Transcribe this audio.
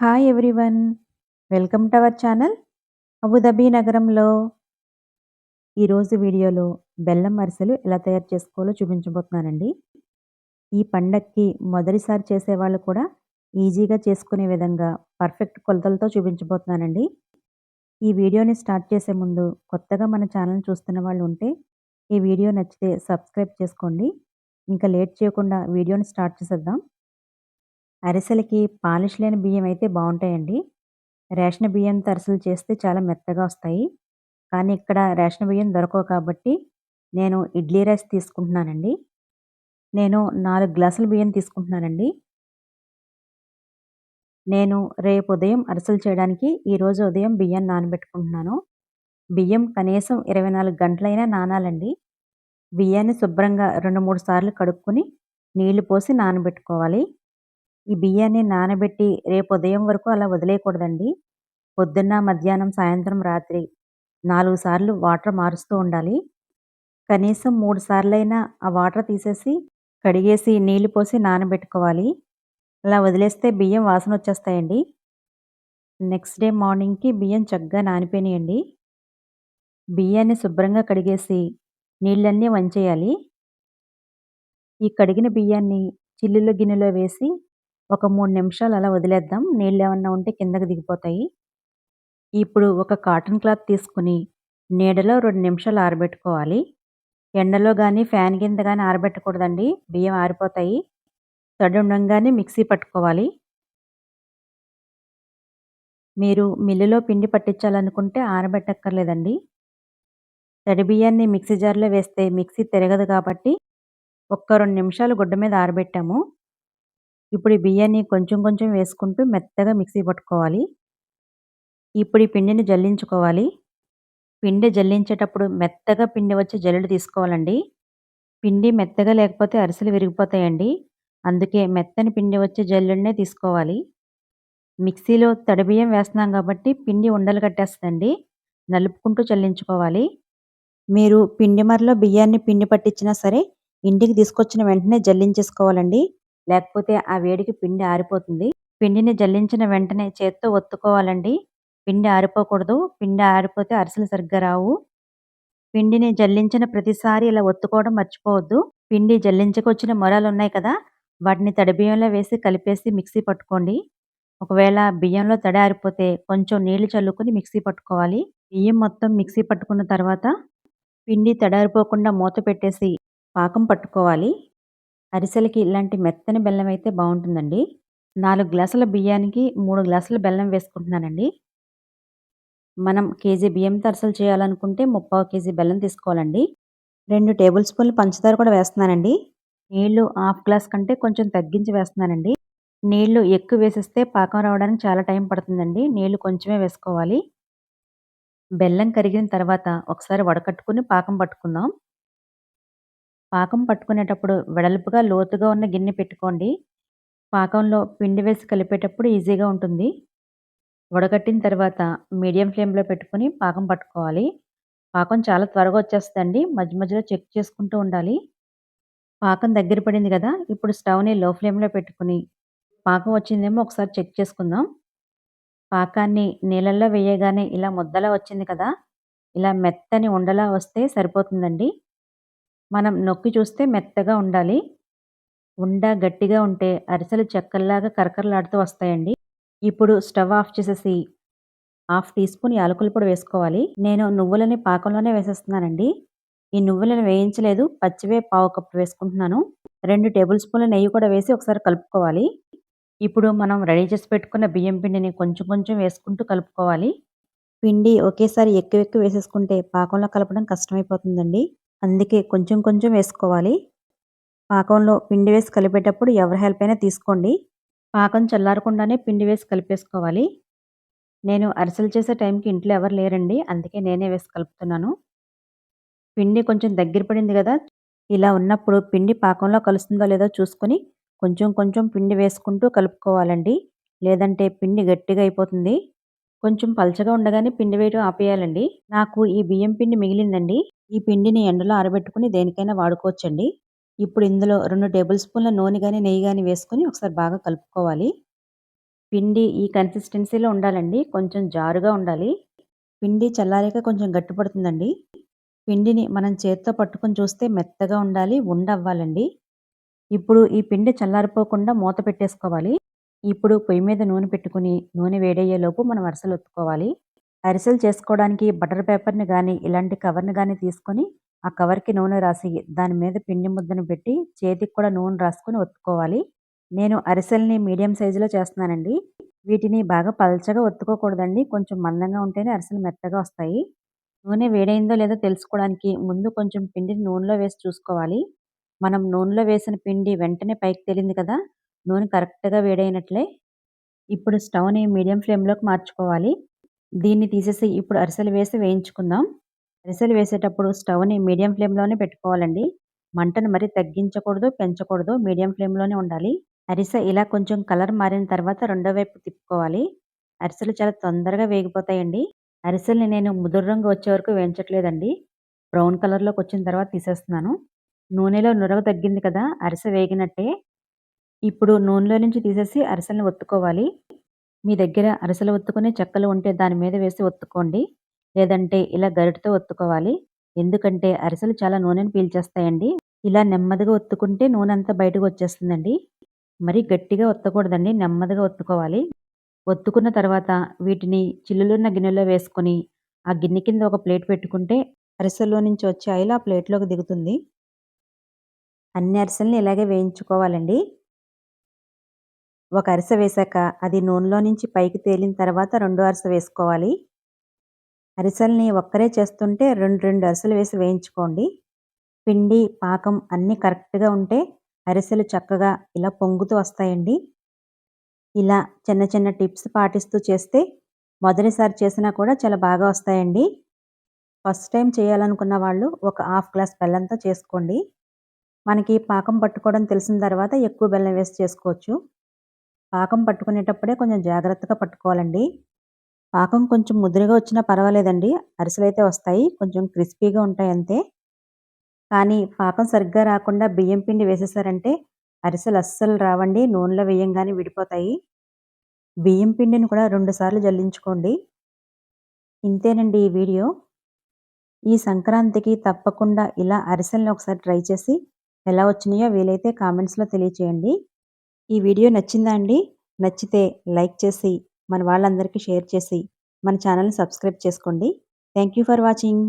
Hi everyone welcome to our channel Abu Dhabi నగరంలో. ఈరోజు వీడియోలో బెల్లం అరిసెలు ఎలా తయారు చేసుకోవాలో చూపించబోతున్నానండి. ఈ పండక్కి మొదటిసారి చేసేవాళ్ళు కూడా ఈజీగా చేసుకునే విధంగా పర్ఫెక్ట్ కొలతలతో చూపించబోతున్నానండి. ఈ వీడియోని స్టార్ట్ చేసే ముందు కొత్తగా మన ఛానల్ చూస్తున్న వాళ్ళు ఉంటే ఈ వీడియో నచ్చితే సబ్స్క్రైబ్ చేసుకోండి. ఇంకా లేట్ చేయకుండా వీడియోని స్టార్ట్ చేసేద్దాం. అరిసెలకి పాలిష్ లేని బియ్యం అయితే బాగుంటాయండి. రేషన్ బియ్యంతో అరిసెలు చేస్తే చాలా మెత్తగా వస్తాయి. కానీ ఇక్కడ రేషన్ బియ్యం దొరకవు కాబట్టి నేను ఇడ్లీ రైస్ తీసుకుంటున్నానండి. నేను నాలుగు గ్లాసుల బియ్యం తీసుకుంటున్నానండి. నేను రేపు ఉదయం అరిసెలు చేయడానికి ఈరోజు ఉదయం బియ్యం నానబెట్టుకుంటున్నాను. బియ్యం కనీసం ఇరవై నాలుగు గంటలైనా నానాలండి. బియ్యాన్ని శుభ్రంగా రెండు మూడు సార్లు కడుక్కొని నీళ్ళు పోసి నానబెట్టుకోవాలి. ఈ బియ్యాన్ని నానబెట్టి రేపు ఉదయం వరకు అలా వదిలేయకూడదండి. పొద్దున్న మధ్యాహ్నం సాయంత్రం రాత్రి నాలుగు సార్లు వాటర్ మారుస్తూ ఉండాలి. కనీసం మూడు సార్లైనా ఆ వాటర్ తీసేసి కడిగేసి నీళ్ళు పోసి నానబెట్టుకోవాలి. అలా వదిలేస్తే బియ్యం వాసన వచ్చేస్తాయండి. నెక్స్ట్ డే మార్నింగ్కి బియ్యం చక్కగా నానిపోయినాయండి. బియ్యాన్ని శుభ్రంగా కడిగేసి నీళ్ళన్నీ వంచేయాలి. ఈ కడిగిన బియ్యాన్ని చిల్లులో గిన్నెలో వేసి ఒక మూడు నిమిషాలు అలా వదిలేద్దాం. నీళ్ళు ఏమన్నా ఉంటే కిందకి దిగిపోతాయి. ఇప్పుడు ఒక కాటన్ క్లాత్ తీసుకుని నీడలో రెండు నిమిషాలు ఆరబెట్టుకోవాలి. ఎండలో కానీ ఫ్యాన్ కింద కానీ ఆరబెట్టకూడదండి. బియ్యం ఆరిపోతాయి. తడి ఉండంగానే మిక్సీ పట్టుకోవాలి. మీరు మిల్లులో పిండి పట్టించాలనుకుంటే ఆరబెట్టక్కర్లేదండి. తడి బియ్యాన్ని మిక్సీ జార్లో వేస్తే మిక్సీ తిరగదు కాబట్టి ఒక్క రెండు నిమిషాలు గుడ్డ మీద ఆరబెట్టాము. ఇప్పుడు ఈ బియ్యాన్ని కొంచెం కొంచెం వేసుకుంటూ మెత్తగా మిక్సీ పట్టుకోవాలి. ఇప్పుడు ఈ పిండిని జల్లించుకోవాలి. పిండి జల్లించేటప్పుడు మెత్తగా పిండి వచ్చి జల్లెడు తీసుకోవాలండి. పిండి మెత్తగా లేకపోతే అరిసెలు విరిగిపోతాయండి. అందుకే మెత్తని పిండి వచ్చే జల్లెడనే తీసుకోవాలి. మిక్సీలో తడి బియ్యం వేస్తున్నాం కాబట్టి పిండి ఉండలు కట్టేస్తుందండి. నలుపుకుంటూ చల్లించుకోవాలి. మీరు పిండి మరలో బియ్యాన్ని పిండి పట్టించినా సరే ఇంటికి తీసుకొచ్చిన వెంటనే జల్లించేసుకోవాలండి. లేకపోతే ఆ వేడికి పిండి ఆరిపోతుంది. పిండిని జల్లించిన వెంటనే చేత్తో ఒత్తుకోవాలండి. పిండి ఆరిపోకూడదు. పిండి ఆరిపోతే అరిసెలు సరిగ్గా రావు. పిండిని జల్లించిన ప్రతిసారి ఇలా ఒత్తుకోవడం మర్చిపోవద్దు. పిండి జల్లించకొచ్చిన మొరాలు ఉన్నాయి కదా వాటిని తడి బియ్యంలో వేసి కలిపేసి మిక్సీ పట్టుకోండి. ఒకవేళ బియ్యంలో తడి ఆరిపోతే కొంచెం నీళ్ళు చల్లుకొని మిక్సీ పట్టుకోవాలి. బియ్యం మొత్తం మిక్సీ పట్టుకున్న తర్వాత పిండి తడారిపోకుండా మూత పెట్టేసి పాకం పట్టుకోవాలి. అరిసెలకి ఇలాంటి మెత్తని బెల్లం అయితే బాగుంటుందండి. నాలుగు గ్లాసుల బియ్యానికి మూడు గ్లాసుల బెల్లం వేసుకుంటున్నానండి. మనం కేజీ బియ్యంతో అరిసెలు చేయాలనుకుంటే ముప్పావు కేజీ బెల్లం తీసుకోవాలండి. రెండు టేబుల్ స్పూన్లు పంచదార కూడా వేస్తున్నానండి. నీళ్ళు హాఫ్ గ్లాస్ కంటే కొంచెం తగ్గించి వేస్తున్నానండి. నీళ్ళు ఎక్కువ వేసేస్తే పాకం రావడానికి చాలా టైం పడుతుందండి. నీళ్ళు కొంచెమే వేసుకోవాలి. బెల్లం కరిగిన తర్వాత ఒకసారి వడకట్టుకుని పాకం పట్టుకుందాం. పాకం పట్టుకునేటప్పుడు వెడల్పుగా లోతుగా ఉన్న గిన్నె పెట్టుకోండి. పాకంలో పిండి వేసి కలిపేటప్పుడు ఈజీగా ఉంటుంది. వడగట్టిన తర్వాత మీడియం ఫ్లేమ్లో పెట్టుకుని పాకం పట్టుకోవాలి. పాకం చాలా త్వరగా వచ్చేస్తుందండి. మధ్య మధ్యలో చెక్ చేసుకుంటూ ఉండాలి. పాకం దగ్గర పడింది కదా ఇప్పుడు స్టవ్ని లో ఫ్లేమ్లో పెట్టుకుని పాకం వచ్చిందేమో ఒకసారి చెక్ చేసుకుందాం. పాకాన్ని నీళ్ళల్లో వేయగానే ఇలా ముద్దలా వచ్చింది కదా ఇలా మెత్తని ఉండలా వస్తే సరిపోతుందండి. మనం నొక్కి చూస్తే మెత్తగా ఉండాలి. ఉండ గట్టిగా ఉంటే అరిసెలు చెక్కల్లాగా కరకరలాడుతూ వస్తాయండి. ఇప్పుడు స్టవ్ ఆఫ్ చేసేసి హాఫ్ టీ స్పూన్ యాలకుల పొడి వేసుకోవాలి. నేను నువ్వులని పాకంలోనే వేసేస్తున్నానండి. ఈ నువ్వులను వేయించలేదు. పచ్చివే పావు కప్పు వేసుకుంటున్నాను. రెండు టేబుల్ స్పూన్ల నెయ్యి కూడా వేసి ఒకసారి కలుపుకోవాలి. ఇప్పుడు మనం రెడీ చేసి పెట్టుకున్న బియ్యం పిండిని కొంచెం కొంచెం వేసుకుంటూ కలుపుకోవాలి. పిండి ఒకేసారి ఎక్కువ ఎక్కువ వేసేసుకుంటే పాకంలో కలపడం కష్టమైపోతుందండి. అందుకే కొంచెం కొంచెం వేసుకోవాలి. పాకంలో పిండి వేసి కలిపేటప్పుడు ఎవరి హెల్ప్ అయినా తీసుకోండి. పాకం చల్లారకుండానే పిండి వేసి కలిపేసుకోవాలి. నేను అరిసెలు చేసే టైంకి ఇంట్లో ఎవరు లేరండి అందుకే నేనే వేసి కలుపుతున్నాను. పిండి కొంచెం దగ్గర పడింది కదా ఇలా ఉన్నప్పుడు పిండి పాకంలో కలుస్తుందో లేదో చూసుకొని కొంచెం కొంచెం పిండి వేసుకుంటూ కలుపుకోవాలండి. లేదంటే పిండి గట్టిగా అయిపోతుంది. కొంచెం పలచగా ఉండగానే పిండి వేయడం ఆపేయాలండి. నాకు ఈ బియ్యం పిండి మిగిలిందండి. ఈ పిండిని ఎండలో ఆరబెట్టుకుని దేనికైనా వాడుకోవచ్చండి. ఇప్పుడు ఇందులో రెండు టేబుల్ స్పూన్ల నూనె కానీ నెయ్యి కానీ వేసుకొని ఒకసారి బాగా కలుపుకోవాలి. పిండి ఈ కన్సిస్టెన్సీలో ఉండాలండి. కొంచెం జారుగా ఉండాలి. పిండి చల్లారాక కొంచెం గట్టి పడుతుందండి. పిండిని మనం చేత్తో పట్టుకొని చూస్తే మెత్తగా ఉండాలి ఉండవ్వాలండి ఇప్పుడు ఈ పిండి చల్లారిపోకుండా మూత పెట్టేసుకోవాలి. ఇప్పుడు పొయ్యి మీద నూనె పెట్టుకుని నూనె వేడయ్యేలోపు మనం అరసలు ఒత్తుకోవాలి. అరిసెలు చేసుకోవడానికి బటర్ పేపర్ని కానీ ఇలాంటి కవర్ని కానీ తీసుకొని ఆ కవర్కి నూనె రాసి దాని మీద పిండి ముద్దను పెట్టి చేతికి కూడా నూనె రాసుకొని ఒత్తుకోవాలి. నేను అరిసెల్ని మీడియం సైజులో చేస్తున్నానండి. వీటిని బాగా పల్చగా ఒత్తుకోకూడదండి. కొంచెం మందంగా ఉంటేనే అరిసెలు మెత్తగా వస్తాయి. నూనె వేడైందో లేదో తెలుసుకోవడానికి ముందు కొంచెం పిండిని నూనెలో వేసి చూసుకోవాలి. మనం నూనెలో వేసిన పిండి వెంటనే పైకి తేలింది కదా నూనె కరెక్ట్గా వేడైనట్లే. ఇప్పుడు స్టవ్ని మీడియం ఫ్లేమ్లోకి మార్చుకోవాలి. దీన్ని తీసేసి ఇప్పుడు అరిసెలు వేసి వేయించుకుందాం. అరిసెలు వేసేటప్పుడు స్టవ్ని మీడియం ఫ్లేమ్లోనే పెట్టుకోవాలండి. మంటను మరి తగ్గించకూడదు పెంచకూడదు మీడియం ఫ్లేమ్లోనే ఉండాలి. అరిసె ఇలా కొంచెం కలర్ మారిన తర్వాత రెండో వైపు తిప్పుకోవాలి. అరిసెలు చాలా తొందరగా వేగిపోతాయండి. అరిసెల్ని నేను ముదురు రంగు వచ్చే వరకు వేయించట్లేదండి. బ్రౌన్ కలర్లోకి వచ్చిన తర్వాత తీసేస్తున్నాను. నూనెలో నురగ తగ్గింది కదా అరిసె వేగినట్టే. ఇప్పుడు నూనెలో నుంచి తీసేసి అరిసెలను ఒత్తుకోవాలి. మీ దగ్గర అరిసెలు ఒత్తుకునే చెక్కలు ఉంటే దాని మీద వేసి ఒత్తుకోండి. లేదంటే ఇలా గరిటతో ఒత్తుకోవాలి. ఎందుకంటే అరిసెలు చాలా నూనెను పీల్చేస్తాయండి. ఇలా నెమ్మదిగా ఒత్తుకుంటే నూనె అంతా బయటకు వచ్చేస్తుందండి. మరీ గట్టిగా ఒత్తకూడదండి. నెమ్మదిగా ఒత్తుకోవాలి. ఒత్తుకున్న తర్వాత వీటిని చిల్లులున్న గిన్నెలో వేసుకొని ఆ గిన్నె కింద ఒక ప్లేట్ పెట్టుకుంటే అరిసెల్లో నుంచి వచ్చే ఆయిల్ ఆ ప్లేట్లోకి దిగుతుంది. అన్ని అరిసెల్ని ఇలాగే వేయించుకోవాలండి. ఒక అరిసె వేశాక అది నూనెలో నుంచి పైకి తేలిన తర్వాత రెండో అరిసె వేసుకోవాలి. అరిసెల్ని ఒక్కరే చేస్తుంటే రెండు రెండు అరిసెలు వేసి వేయించుకోండి. పిండి పాకం అన్నీ కరెక్ట్గా ఉంటే అరిసెలు చక్కగా ఇలా పొంగుతూ వస్తాయండి. ఇలా చిన్న చిన్న టిప్స్ పాటిస్తూ చేస్తే మొదటిసారి చేసినా కూడా చాలా బాగా వస్తాయండి. ఫస్ట్ టైం చేయాలనుకున్న వాళ్ళు ఒక హాఫ్ గ్లాస్ బెల్లంతో చేసుకోండి. మనకి పాకం పట్టుకోవడం తెలిసిన తర్వాత ఎక్కువ బెల్లం వేసి చేసుకోవచ్చు. పాకం పట్టుకునేటప్పుడే కొంచెం జాగ్రత్తగా పట్టుకోవాలండి. పాకం కొంచెం ముదురుగా వచ్చినా పర్వాలేదండి. అరిసెలు అయితే వస్తాయి. కొంచెం క్రిస్పీగా ఉంటాయి అంతే. కానీ పాకం సరిగ్గా రాకుండా బియ్యం పిండి వేసేసారంటే అరిసెలు అస్సలు రావండి. నూనెలో వేయంగానే విడిపోతాయి. బియ్యం పిండిని కూడా రెండుసార్లు జల్లించుకోండి. ఇంతేనండి ఈ వీడియో. ఈ సంక్రాంతికి తప్పకుండా ఇలా అరిసెల్ని ఒకసారి ట్రై చేసి ఎలా వచ్చినాయో వీలైతే కామెంట్స్లో తెలియచేయండి. ఈ వీడియో నచ్చిందా అండి? నచ్చితే లైక్ చేసి మన వాళ్ళందరికీ షేర్ చేసి మన ఛానల్ని సబ్స్క్రైబ్ చేసుకోండి. Thank you for watching.